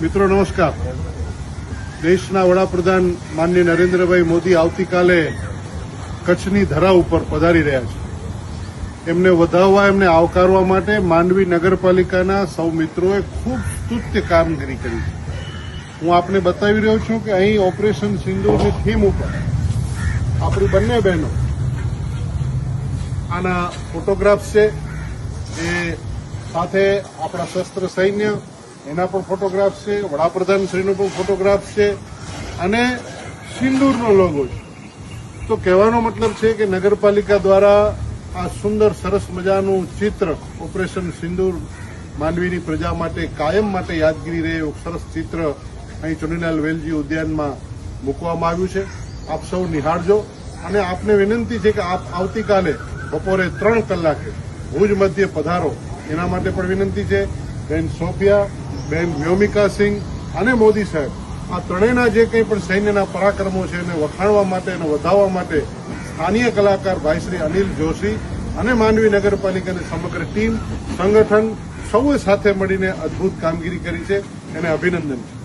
મિત્રો, નમસ્કાર. દેશના વડાપ્રધાન માનનીય નરેન્દ્રભાઈ મોદી આવતીકાલે કચ્છની ધરા ઉપર પધારી રહ્યા છે. એમને વધાવવા, એમને આવકારવા માટે માંડવી નગરપાલિકાના સૌ મિત્રોએ ખૂબ સ્તુત્ય કામગીરી કરી છે. હું આપને બતાવી રહ્યો છું કે અહીં ઓપરેશન સિંદૂરની થીમ ઉપર આપણી બંને બહેનો, આના ફોટોગ્રાફ્સ છે, એ સાથે આપણા શસ્ત્ર સૈન્ય એના પણ ફોટોગ્રાફ છે, વડાપ્રધાન શ્રીનો પણ ફોટોગ્રાફ છે અને સિંદૂરનો લોગો છે. તો કહેવાનો મતલબ છે કે નગરપાલિકા દ્વારા આ સુંદર, સરસ મજાનું ચિત્ર, ઓપરેશન સિંદૂર માનવીની પ્રજા માટે કાયમ માટે યાદગીરી રહે એવું સરસ ચિત્ર અહીં ચુનીલાલ વેલજી ઉદ્યાનમાં મૂકવામાં આવ્યું છે. આપ સૌ નિહાળજો. અને આપને વિનંતી છે કે આપ આવતીકાલે બપોરે ત્રણ કલાકે ભુજ મધ્ય પધારો. એના માટે પણ વિનંતી છે. બેન સોફિયા બેન વ્યોમિકા સિંહ અને મોદી સાહેબ, આ ત્રણેયના જે કંઈ પણ સૈન્યના પરાક્રમો છે એને વખાણવા માટે અને વધાવવા માટે સ્થાનીય કલાકાર ભાઈ શ્રી અનિલ જોશી અને માંડવી નગરપાલિકાની સમગ્ર ટીમ, સંગઠન સૌએ સાથે મળીને અદભુત કામગીરી કરી છે. એને અભિનંદન છે.